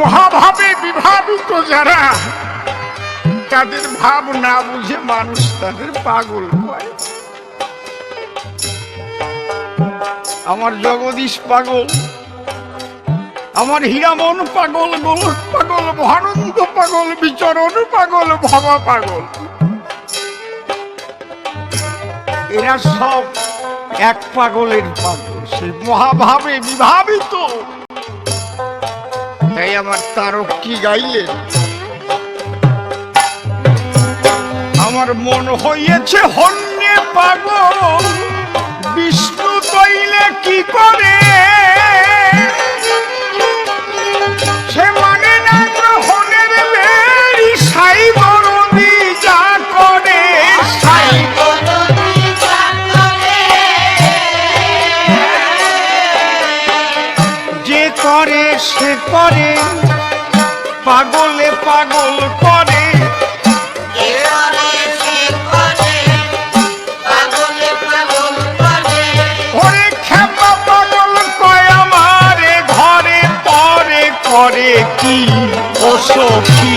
মহাভাবে বিভাবিত যারা, তাদের ভাব না বুঝে মানুষ তাদের পাগল হয়। আমার জগদীশ পাগল, আমার হীরামন পাগল গোলক পাগল, মহানন্দ পাগল, বিচরণ পাগল, ভবা পাগল। এরা সব এক পাগলের পাগল, সে মহাভাবে বিভাবিত। তাই আমার তারক কি গাইলে? আমার মন হইয়াছে হন্যে পাগল। বিষ্ণু তৈলে কি করে? সে করে পাগলে পাগল করে। পরে করে কি ও সখী?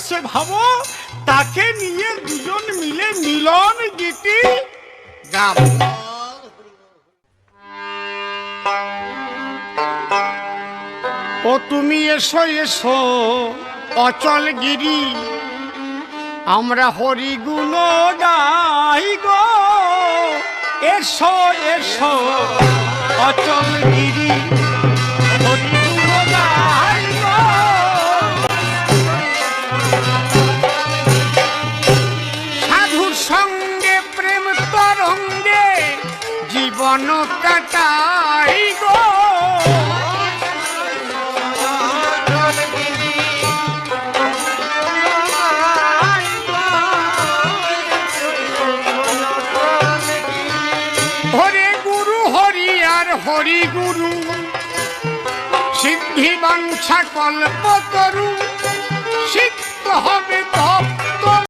আছে ভাবো, তাকে নিয়ে দুজন মিলে মিলন গীতি গাব। ও তুমি এসো এসো, অচল গিরি। আমরা হরি গুণ গাই গো। এসো এসো, অচল গিরি। জীবন কাটাই গো। হরে গুরু, হরি আর হরি গুরু, সিদ্ধি বাঞ্ছা কল্প তরু সিদ্ধ হবে তপ